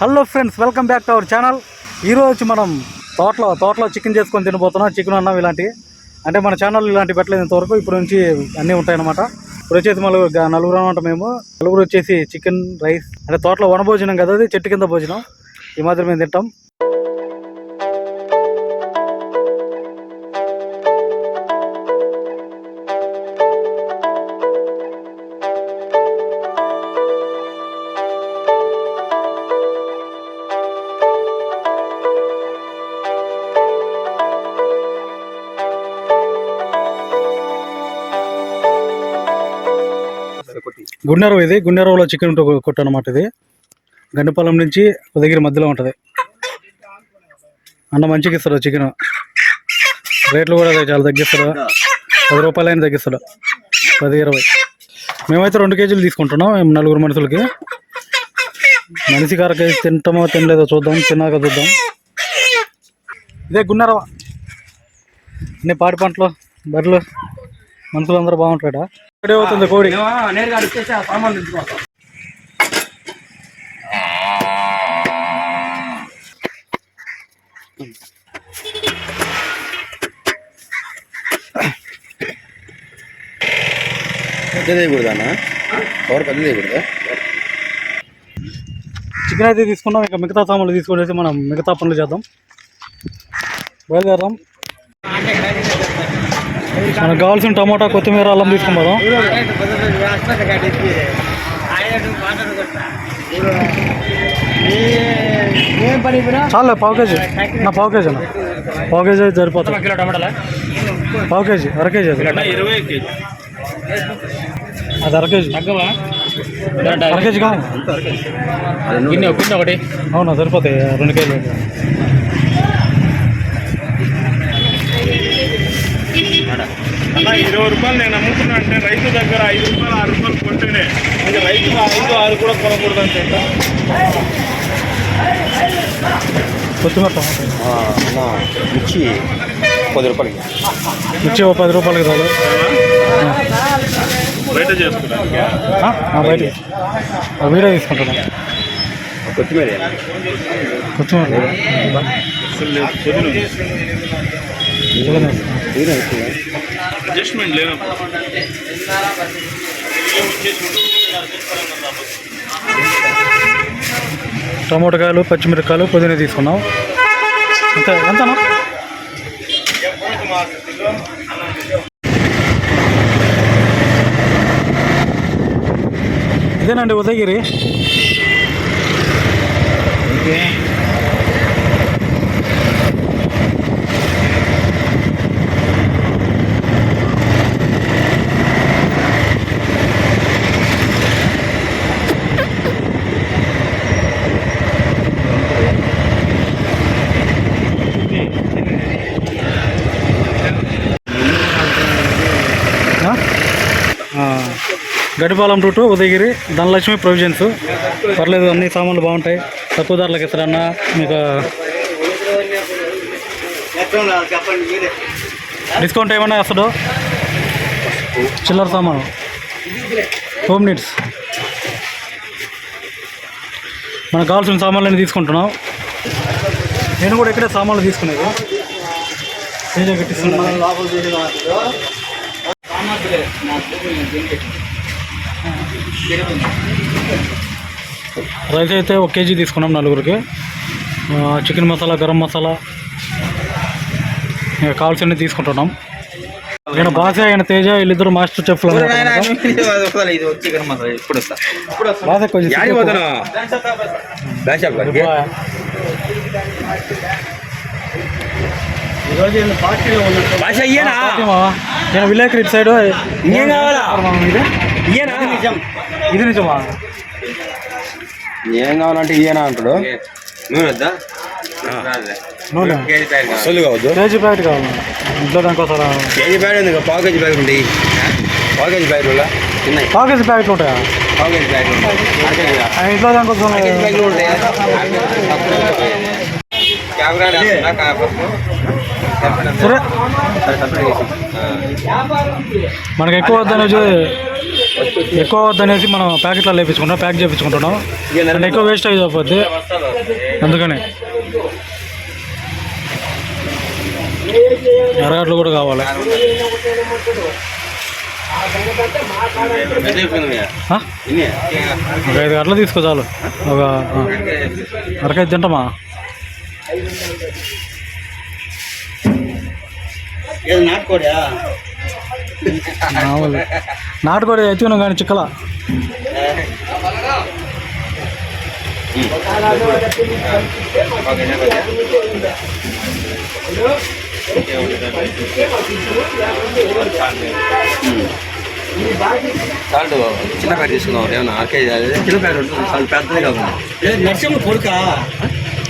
Hello friends welcome back to our channel. ఈరోజు మనం తోటలో తోటలో చికెన్ చేసుకొని తినబోతున్నాం చికెన్ అన్నం ఇలాంటివి. అంటే మన ఛానల్ ఇలాంటి పెట్టలేదు ఇంతవరకు ఇప్పుడు నుంచి అన్నీ ఉంటాయన్నమాట. ఇప్పుడు వచ్చేసి మళ్ళీ నలుగురు అనమాట మేము. నలుగురు వచ్చేసి చికెన్ రైస్ అంటే తోటలో వనభోజనం కదా అది చెట్టు కింద భోజనం. ఈ మాత్రం మేము తింటాం. గుండెరవ ఇది. గుండెరవలో చికెన్ కొట్టు అనమాట ఇది. గండిపాలెం నుంచి దగ్గర మధ్యలో ఉంటుంది. అన్న మంచిగా ఇస్తారు చికెన్. రేట్లు కూడా చాలా తగ్గిస్తాడు. పది రూపాయలు అయినా తగ్గిస్తాడు. పది ఇరవై. మేమైతే రెండు కేజీలు తీసుకుంటున్నాం మేము నలుగురు మనుషులకి. మనిషి కారక కేజీ తింటామో తినలేదో చూద్దాం తిన్నాక చూద్దాం. ఇదే గున్నెరవ. అన్ని పాడి పంటలు బర్రెలు. మనుషులు అందరూ బాగుంటాడా ఇక్కడే అవుతుంది కోడి. నేరుగా అడిగేసి ఆ సామాన్లు తెచ్చుకో పెద్ద చేయకూడదన్నా కవర్ పెద్ద చేయకూడదా? చికెన్ అయితే తీసుకున్నాం ఇంకా మిగతా సామాన్లు తీసుకునేసి మనం మిగతా పనులు చేద్దాం. బయలుదేరదాం. మనకు కావాల్సిన టమాటా కొత్తిమీర అల్లం తీసుకున్నాం ఇప్పుడు చాలే పావు కేజీ. నా పావు కేజీ అన్న. పావు కేజీ అయితే సరిపోతుంది. పావు కేజీ అర కేజీ అది అది అర కేజీ. అర కేజీ కాదు ఒకటి. అవునా సరిపోతాయి. రెండు కేజీలు అన్న ఇరవై రూపాయలు నేను అమ్ముతున్నా అంటే రైతు దగ్గర ఐదు రూపాయలు ఆరు రూపాయలు కొంటేనే. ఇంకా రైతు ఐదు ఆరు కూడా కొనకూడదు అంటే? కొత్తిమీర టమాటా. మిర్చి పది రూపాయలకి. ఇచ్చి ఓ పది రూపాయలకి చాలు బయట ఆ, బయట. ఆ వీడియో తీసుకుంటున్నాను కొత్తిమీర. కొత్తిమీర అసలు అడ్జస్ట్మెంట్ లేదు టమోటాకాయలు పచ్చిమిరపకాయలు పుదీనా తీసుకున్నాం అంతే ఎంతనా ఇదేనండి ఉదయగిరి. ఆ? గడిపాలెం రూటు ఉదయగిరి ధనలక్ష్మి ప్రొవిజన్స్ పర్లేదు అన్ని సామాన్లు బాగుంటాయి. తక్కువ ధరలకు ఇస్తారన్నా మీకు? డిస్కౌంట్ ఏమన్నా అసలు చిల్లర సామాను. హోమ్ నీడ్స్ మనకు కావాల్సిన సామాన్లు తీసుకుంటున్నాం. నేను కూడా ఇక్కడే సామాన్లు తీసుకునేది. తేజ కట్టిస్తున్నాను రైస్ అయితే ఒక కేజీ తీసుకున్నాం నలుగురికి. చికెన్ మసాలా గరం మసాలా ఇంకా కావాల్సినవి తీసుకుంటున్నాం. నేను బాస ఆయన తేజ వీళ్ళిద్దరు మాస్టర్ వస్తా. బాస కొంచెం యాడికి పోతున్నా బ్యాక్ షాప్ కాడికి? భాష ఇయ్యనా? నేను విలేకరి ఇటు సైడ్ ఇంకేం కావాలా? ఇది నిజమా? ఏం కావాలంటే ఇయ్యనా అంటాడు? నూనె? సొల్లు కావద్దు. కేజీ ప్యాకెట్ కావాలి ఇంట్లో దానికోసం కేజీ ప్యాకెట్ ఉంది పావు కేజీ ప్యాకెట్ ఉంటాయి పావు కేజీ ప్యాకెట్ ఉల్లా చిన్నవి పావు కేజీ ప్యాకెట్లు ఉంటాయా? పావు కేజీ ప్యాకెట్ ఇంట్లో దానికోసం కేజీ ప్యాకెట్లు ఉంటాయి? మనకి ఎక్కువ వద్దని వచ్చి ఎక్కువ వద్దనేసి మనం ప్యాకెట్లో లేపించుకుంటాం ప్యాక్ చేయించుకుంటున్నాం అంటే ఎక్కువ వేస్ట్ అయిపోద్ది. అందుకని ఎర్రగడ్డలు కూడా కావాలి. ఒక ఐదు గంటలు తీసుకో చాలు. ఒక. అరకైదు తింటామా? ఏది నాటుకోడా మామూలు. నాటుకోడి ఎత్తుకున్నాం కానీ చిక్కల. సాల్ట్ చిన్న ప్యాకెట్ తీసుకుందాం ఏమన్నా ఆర్కే చిన్న ప్యాకెట్ ఉంటుంది సాల్ట్ పెద్దదే కాకుండా. నరసింహ కొడుక?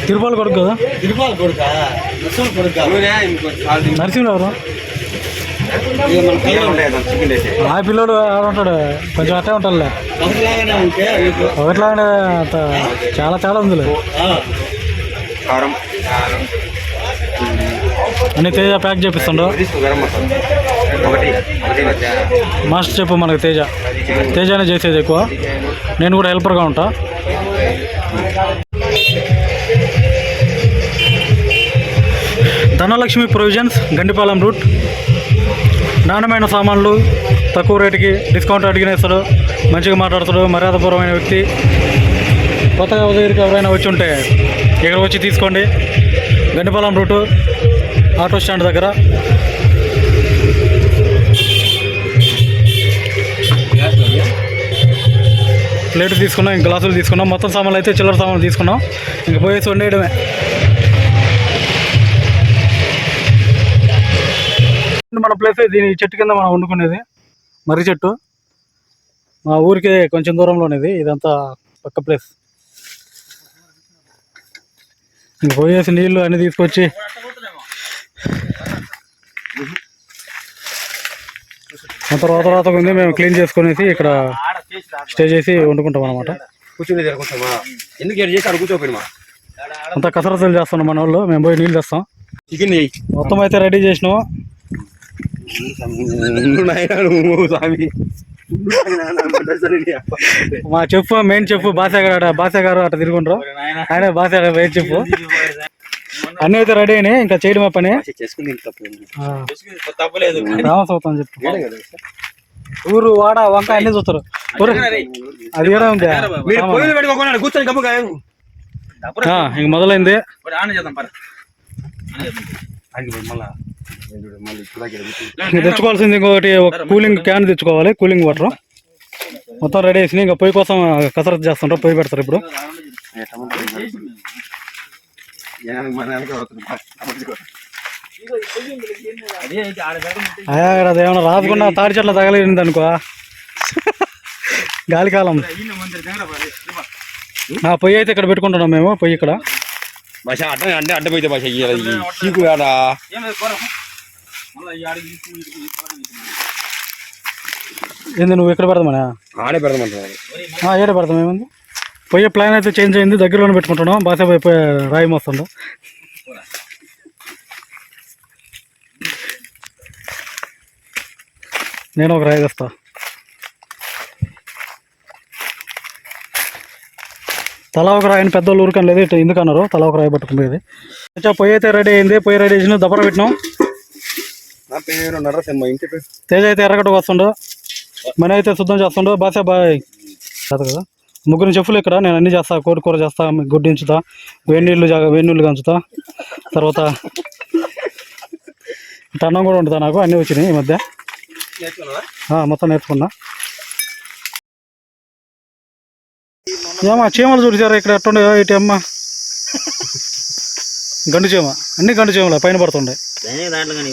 తిరుపతి కొడుకు కదా? తిరుపాల కొడుక? నరసింహ కొడుక? ఎవరు? ఆ పిల్లోడు ఆడ ఉంటాడు? కొంచెం అట్టే ఉంటాడులే. అంత చాలా చాలా ఉందిలే. అన్ని తేజ ప్యాక్ చేపిస్తుండు. తీసుకో గరం మసాలా. ఒకటి ఒకటి మధ్య. మాస్టర్ చెప్పు మనకు తేజ. తేజనే చేసేది ఎక్కువ. నేను కూడా హెల్పర్గా ఉంటా. Dhanalakshmi provisions Gandipalem route. నాణ్యమైన సామాన్లు తక్కువ రేటుకి డిస్కౌంట్ అడిగిన ఇస్తాడు మంచిగా మాట్లాడతాడు మర్యాదపూర్వమైన వ్యక్తి. కొత్తగా దగ్గరికి ఎవరైనా వచ్చి ఉంటే ఇక్కడ వచ్చి తీసుకోండి. గండిపాలెం రూటు ఆటో స్టాండ్ దగ్గర. ప్లేట్ తీసుకున్నాం ఇంక గ్లాసులు తీసుకున్నాం. మొత్తం సామాన్లు అయితే చిల్లర సామాన్లు తీసుకున్నాం. ఇంక పోయేసి వండేయడమే. మన ప్లేస్ దీని చెట్టు కింద మనం వండుకునేది. మర్రి చెట్టు. మా ఊరికి కొంచెం దూరంలోనేది. ఇదంతా పక్క ప్లేస్ పోయేసి నీళ్ళు అన్ని తీసుకొచ్చి రోత రోతగా ఉంది. మేము క్లీన్ చేసుకునేసి ఇక్కడ స్టే చేసి వండుకుంటాం అనమాట కూర్చుని జరుగుతామా ఎందుకు ఏడు చేసి అక్కడ అంత కసరత్తులు చేస్తున్నాం మన వాళ్ళు. మేము పోయి నీళ్ళు తెస్తాం. చికెన్ మొత్తం అయితే రెడీ చేసినాం స్వామి మా చెప్పు మెయిన్ చెప్పు. బాసా గారు అట బాసా గారు అట్ట తిరుగుంటారు ఆయన బాసా గారు మెయిన్ చెప్పు? అన్నీ అయితే రెడీ అయినాయి ఇంకా చేయడమే పని? చెప్పు. ఊరు వాడ వంక అన్ని చూస్తారు. అది ఉంది. ఇంక మొదలైంది. ఆన్ చేద్దాం పర మళ్ళా. తెచ్చుకోవాల్సింది ఇంకొకటి ఒక కూలింగ్ క్యాన్ తెచ్చుకోవాలి కూలింగ్ వాటర్ మొత్తం రెడీ చేసి ఇంకా పొయ్యి కోసం కసరత్తు చేస్తుంటారు పొయ్యి పెడతారు ఇప్పుడు. అదేమన్నా రాసుకున్న తాడి చెట్ల తగలింది అనుకో. గాలికాలం. పొయ్యి అయితే ఇక్కడ పెట్టుకుంటున్నాం మేము పొయ్యి ఇక్కడ. భాష అడ్డ అంటే అడ్డపోయితే భాష ఈ చీకు తీసుకుని ఏంది నువ్వు ఎక్కడ పెడదామనా ఆడే పెడదామంటున్నారు ఆ, ఏడ పెడదాం ఏముంది పొయ్యే ప్లాన్ అయితే చేంజ్ అయింది దగ్గరలోనే పెట్టుకుంటున్నాం. బాసా పోయి రాయి మోస్తుండ నేను ఒక రాయి తెస్తా తలా ఒక రాయిని పెద్దోళ్ళు ఊరికని లేదు ఇట్లా ఎందుకు అన్నారు తలా ఒక రాయి పట్టుకునేది కొంచెం పొయ్యి అయితే రెడీ అయింది పొయ్యి రెడీ చేసిన దబ్బర పెట్టినాం తేజ అయితే ఎర్రగడ్డ వస్తుండో మన అయితే శుద్ధం చేస్తుండో బాసా బాయ్. కాదు కదా? ముగ్గురు చెప్పులు ఇక్కడ నేను అన్ని చేస్తా కోడి కూర చేస్తా గుడ్డు ఇంచుతా వేడి నీళ్ళు జాగ వేడి నీళ్ళు కంచుతా. తర్వాత అన్నం కూడా వండుతా నాకు అన్నీ వచ్చినాయి ఈ మధ్య. మొత్తం నేర్చుకున్నా. ఏమా చీమలు చూసారా ఇక్కడ ఎట్టుండే ఇటు అమ్మ. గండు చీమ. అన్ని గండు చీమలే పైన పడుతుండే.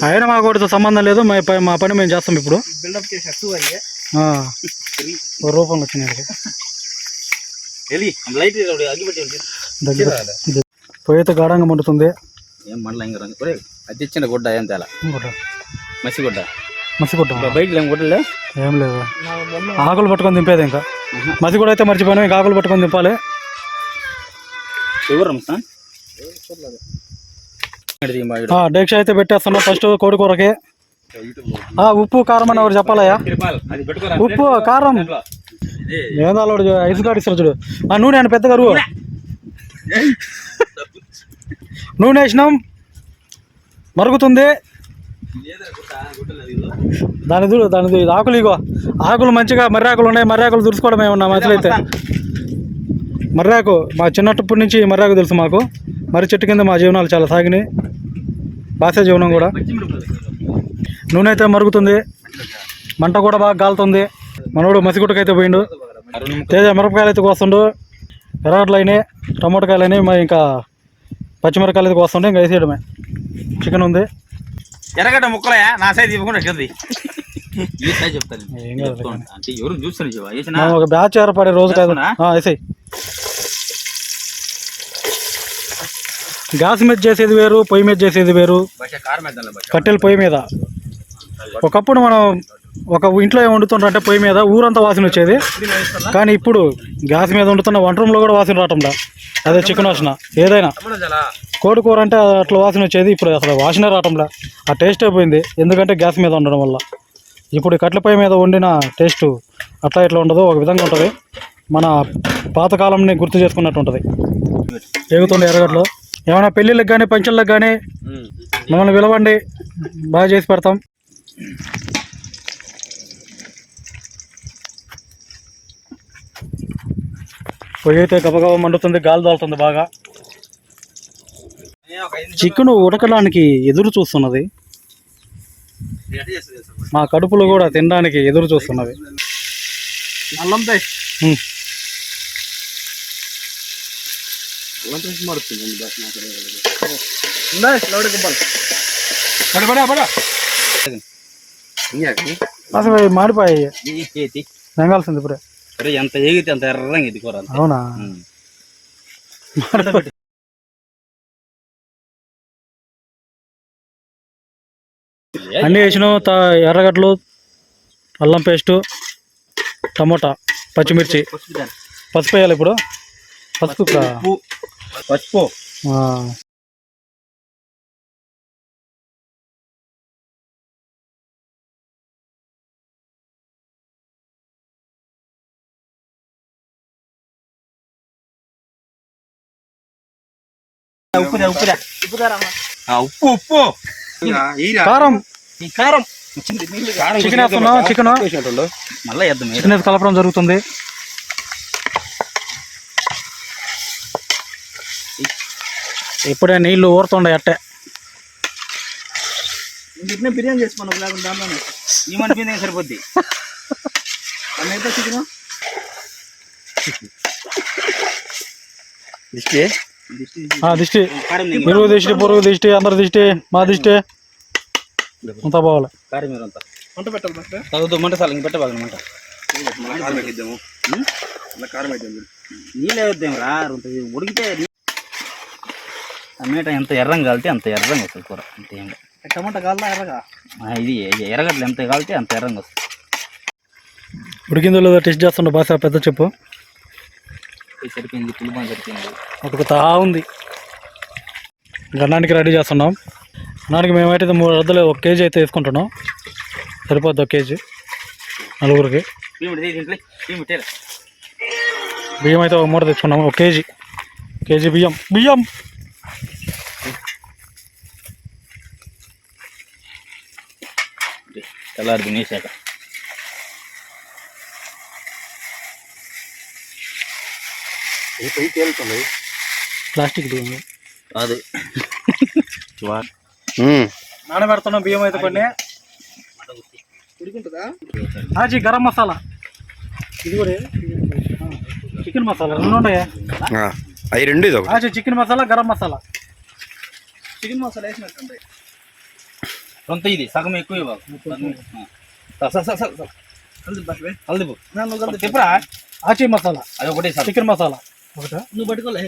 అయినా మాకు వాటితో సంబంధం లేదు మా మా పని మేము చేస్తాం ఇప్పుడు. రూపంలో. పొయ్యి అయితే గాఢంగా మండుతుంది. ఏం ఒరే అది ఇచ్చిన గుడ్డ ఏం తేలా? ఇంకోటి. మసి గుడ్డ. మసిగుడ్డ. బయట ఏం గుడ్డలే ఏం లేదు. ఆకులు పట్టుకొని దింపేది ఇంకా. మసి కూడా అయితే మర్చిపోయినా ఇంకా ఆకులు పట్టుకొని దింపాలి. ఎవరు డేక్ష అయితే పెట్టేస్తున్నాం ఫస్ట్ కోడి కూరకి. ఆ, ఉప్పు కారం అని ఒకటి చెప్పాలయ్యా? రూపాయలు అది పెట్టుకోరా ఉప్పు కారం. ఏందో అల్లుడు ఐస్ కార్డు ఇస్తారు చూడు. ఆ నూనె అని పెద్ద కరువు నూనె వేసినాం. మరుగుతుంది. దాని చూడు దాని చూడు. ఆకులు ఇగో. ఆకులు మంచిగా మర్రి ఆకులు ఉన్నాయి. మర్రి ఆకులు దురుసుకోవడం ఏమన్నా మధ్యలో అయితే? మర్రాకు మా చిన్నప్పటి నుంచి మర్రాకు తెలుసు మాకు. మర్రి చెట్టు కింద మా జీవనాలు చాలా సాగినాయి. బాసే జీవనం కూడా. నూనె అయితే మరుగుతుంది. మంట కూడా బాగా కాలుతుంది మనోడు మసిగుట్టకైతే పోయిండు. తేజ మిరపకాయలు అయితే కోస్తుండు. ఎర్రగడ్డలు అయినాయి టమాటకాయలు అయినాయి ఇంకా పచ్చిమిరకాయలు అయితే కోస్తుండే. ఇంకా వేసేయడమే. చికెన్ ఉంది. ఎర్రగడ్డ ముక్కలయా నా సైజ్ ఇవ్వకుండా ఎట్లది ఈ సైజ్ చెప్తాను. ఏం కాదు. చెప్తాను. అంటే ఎవరు చూస్తాను చెవా వేసిన మనం ఒక బ్యాచ్ ఏర్పడే రోజు కాదు? వేసాయి గ్యాస్ మీద చేసేది వేరు పొయ్యి మీద చేసేది వేరు. కట్టెల పొయ్యి మీద. ఒకప్పుడు మనం ఒక ఇంట్లో ఏం వండుతుంటే పొయ్యి మీద ఊరంతా వాసన వచ్చేది. కానీ ఇప్పుడు గ్యాస్ మీద వండుతున్న వంట రూమ్లో కూడా వాసన రావటంలా. అదే చికెన్ వాసన. ఏదైనా. కోడి కూర అంటే అట్లా వాసన వచ్చేది ఇప్పుడు అసలు వాసనే రావటంలా. ఆ టేస్ట్ అయిపోయింది ఎందుకంటే గ్యాస్ మీద ఉండడం వల్ల. ఇప్పుడు పొయ్యి మీద వండిన టేస్ట్ అట్లా ఇట్లా ఉండదు ఒక విధంగా ఉంటుంది. మన పాతకాలంని గుర్తు చేసుకున్నట్టు ఉంటుంది. ఎగుతుండే ఎర్రగడ్డలు. ఏమైనా పెళ్ళిళ్ళకి కానీ పంచళ్ళకి కానీ మమ్మల్ని పిలవండి. బాగా చేసి పెడతాం. పొయ్యి అయితే గబగబ మండుతుంది గాలి దాల్తుంది బాగా. చికెన్ ఉడకడానికి ఎదురు చూస్తున్నది. మా కడుపులో కూడా తినడానికి ఎదురు చూస్తున్నది. మాడిపోయాయి. తెంగాల్సింది ఇప్పుడే. అరే ఎంత ఎగితే అంత ఎర్రంగా ఇది కూర. అవునా? అన్నీ వేసినాం ఎర్రగడ్డలు అల్లం పేస్టు టమోటా పచ్చిమిర్చి. పసుపు వేయాలి ఇప్పుడు? పసుపు. పసుపు. ఆ. ఉప్పు దా, ఉప్పు ఉప్పు ఉప్పు కారం ఈ కారం కారం చికెన్ వేస్తున్నాం చికెన్ మళ్ళీ వేద్దాం చికెన్ వేసి కలపడం జరుగుతుంది ఇప్పుడే నీళ్ళు ఊరుతుండే అట్టే బిర్యానీ చేసుకున్నాం లేకుండా దాంట్లోనే ఈ మన బిర్యానీ సరిపోద్ది అన్నైతే చికెన్ దిష్టి. ఆ, దిష్టి పొరుగు దిష్టి అందరి దిష్టి మా దిష్టి. అంతా పోవాలి కారం మీరు అంతా. మంట పెట్టాలి తగ్గుతూ మంట చాలు ఇంక పెట్టబాగ మంట. కారం వేద్దాము. అలా కారం వేద్దాం నీళ్ళు వేద్దాం రా ఉంటుంది ఉడికితే టమాటా ఎంత ఎర్రంగా కాలితే అంత ఎర్రంగా వస్తుంది కూర. అంతే. టమాటా కాల్దా ఎర్రగా? ఇది ఎర్రగడ్డలు ఎంత కాలితే అంత ఎర్రంగా వస్తుంది. ఉడికిందో లేదో టెస్ట్ చేస్తుండే బాస పెద్ద చెప్పు. సరిపోయింది పులిపం సరిపోయింది. ఉంది. గన్నానికి రెడీ చేస్తున్నాం. గన్నానికి మేమైతే మూడు అద్దలు ఒక కేజీ అయితే వేసుకుంటున్నాం. సరిపోద్ది ఒక కేజీ. నలుగురికి. బియ్యం అయితే ఒక మూట తెచ్చుకున్నాం ఒక కేజీ. కేజీ బియ్యం. బియ్యం! తెల్లారి తినేసాక. ప్లాస్టిక్ బియ్యం. కాదు నానబెడుతున్నాం బియ్యం అయితే కొన్ని. ఆచి గరం మసాలా. ఇది కూడా చికెన్ మసాలా. రెండు ఉన్నాయా అవి రెండు ఇది ఆచి చికెన్ మసాలా గరం మసాలా. చికెన్ మసాలా వేసినట్టు సొంత ఇది సగం ఎక్కువ ఇవ్వాలి. హల్దీ పో. తిప్పరా. ఆచి మసాలా. అది ఒకటే చికెన్ మసాలా. ఒకటా? నువ్వు పట్టుకొని.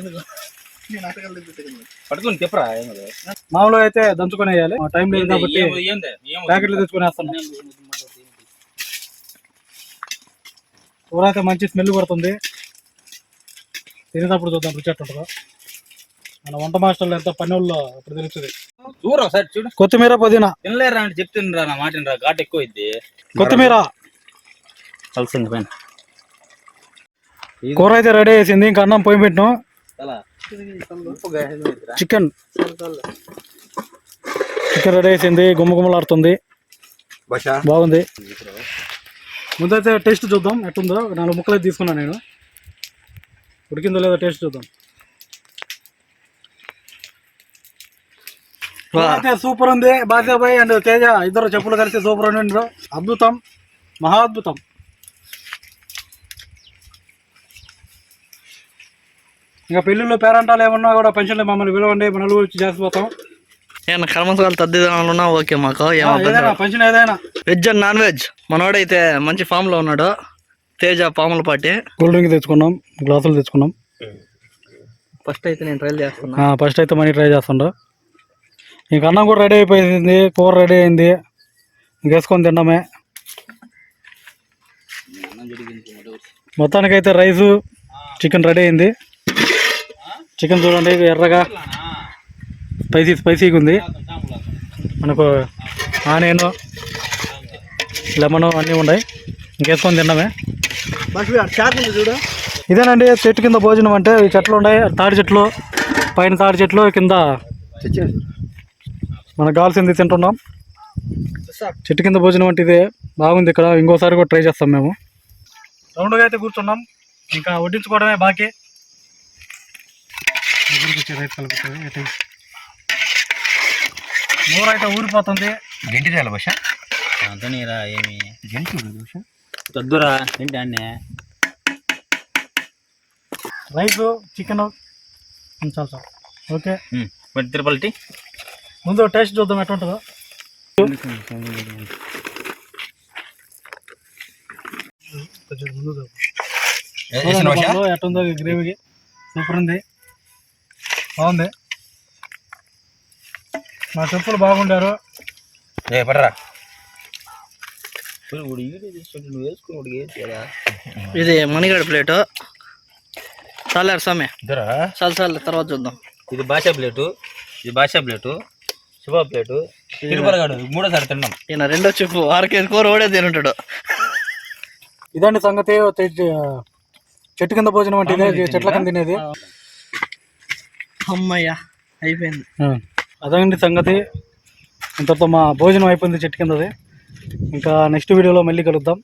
మామూలుగా అయితే దంచుకొని వేయాలి. టైం లేదు కాబట్టి ప్యాకెట్లు తెచ్చుకొని వేస్తున్నాం కూర అయితే మంచి స్మెల్ పడుతుంది తినేటప్పుడు చూద్దాం రుచి ఎట్టుంటుందో మన వంట మాస్టర్లు ఎంత పని వాళ్ళు అప్పుడు తెలుస్తుంది. చూడు ఒకసారి చూడు. కొత్తిమీర పుదీనా. తినలేరా అంటే చెప్తుండ్రా నా మాట రా ఘాట్ ఎక్కువ ఇద్ది కొత్తిమీర. కలిసింది పైన కూర అయితే రెడీ చేసింది ఇంకా అన్నం పోయి పెట్టినాం. చికెన్. చికెన్ రెడీ చేసింది గుమ్మ గుమ్మలాడుతుంది భాష బాగుంది. ముందైతే టేస్ట్ చూద్దాం ఎట్టుందో నాలుగు ముక్కలు అయితే తీసుకున్నాను నేను. ఉడికిందో లేదో టేస్ట్ చూద్దాం. అయితే సూపర్ ఉంది. బాద్యాబాయ్ అండ్ తేజ ఇద్దరు చెప్పులు కలిసి సూపర్ ఉండి అద్భుతం. మహా అద్భుతం. ఇంకా పెళ్ళిళ్ళు పేరంటాలు ఏమన్నా కూడా పెన్షన్లు మమ్మల్ని పిలవండి మన నలుగురు వచ్చి చేసిపోతాం. ఏమన్నా కర్మసాలు తద్దిదానున్నా ఓకే మాకు ఆ, ఏమో ఏదైనా పెన్షన్ ఏదైనా. Veg and non veg. మనోడైతే మంచి ఫామ్లో ఉన్నాడు. తేజ పాముల పాటి. కూల్ డ్రింక్ తెచ్చుకున్నాం గ్లాసులు తెచ్చుకున్నాం. ఫస్ట్ అయితే నేను ట్రైల్ చేస్తున్నా. ఫస్ట్ అయితే మనీ ట్రై చేస్తుండ్రు ఇంక అన్నం కూడా రెడీ అయిపోయింది కూర రెడీ అయింది. ఇంకేసుకొని తిన్నామే మొత్తానికైతే రైసు చికెన్ రెడీ అయింది. చికెన్ చూడండి ఎర్రగా స్పైసీ స్పైసీగా ఉంది. మనకు ఆనియన్ లెమన్ అన్నీ ఉన్నాయి. ఇంకేసుకొని తిన్నామే. చూడు. ఇదేనండి చెట్టు కింద భోజనం అంటే ఈ చెట్లు ఉన్నాయి తాడి చెట్లు పైన తాడి చెట్లు కింద మనకు కావాల్సింది తింటున్నాం? చెట్టు కింద భోజనం అంటే ఇదే బాగుంది ఇక్కడ ఇంకోసారి కూడా ట్రై చేస్తాం మేము. రౌండ్గా అయితే కూర్చున్నాం ఇంకా వడ్డించుకోవడమే బాకీ. వచ్చి రైతు కలుపుతుంది ఇటు. నోరు అయితే ఊరిపోతుంది. గంటి చేయాలి భాష అంతనీరా ఏమి? గంటి భాష తద్దురా ఏంటి అన్నే. రైసు చికెన్ చాలు సార్. ఓకే. మరి తిరుపతి ముందు టేస్ట్ చూద్దాం ఈ గ్రేవీకి. సూపర్ ఉంది. బాగుంది. మా చెప్పులు బాగుండారు. ఏ పడరా. ఇది మణిగడ ప్లేట్. చాలారు ఇద్దరా? చాలు చాలు తర్వాత చూద్దాం. ఇది భాషా ప్లేటు ఇది భాషా ప్లేటు శుభ ప్లేటు తిరుపతిగాడు మూడోసారి తిన్నాం. ఈయన రెండో చెప్పు ఆరుకేది కూర ఓడే తినుంటాడు. ఇదండి సంగతి చెట్టు కింద భోజనం అంటే ఇదే చెట్ల కింద తినేది. అమ్మయ్యా అయిపోయింది. అదండి సంగతి. ఇంతతో మా భోజనం అయిపోయింది చెట్టు కిందది. ఇంకా నెక్స్ట్ వీడియోలో మళ్ళీ కలుద్దాం.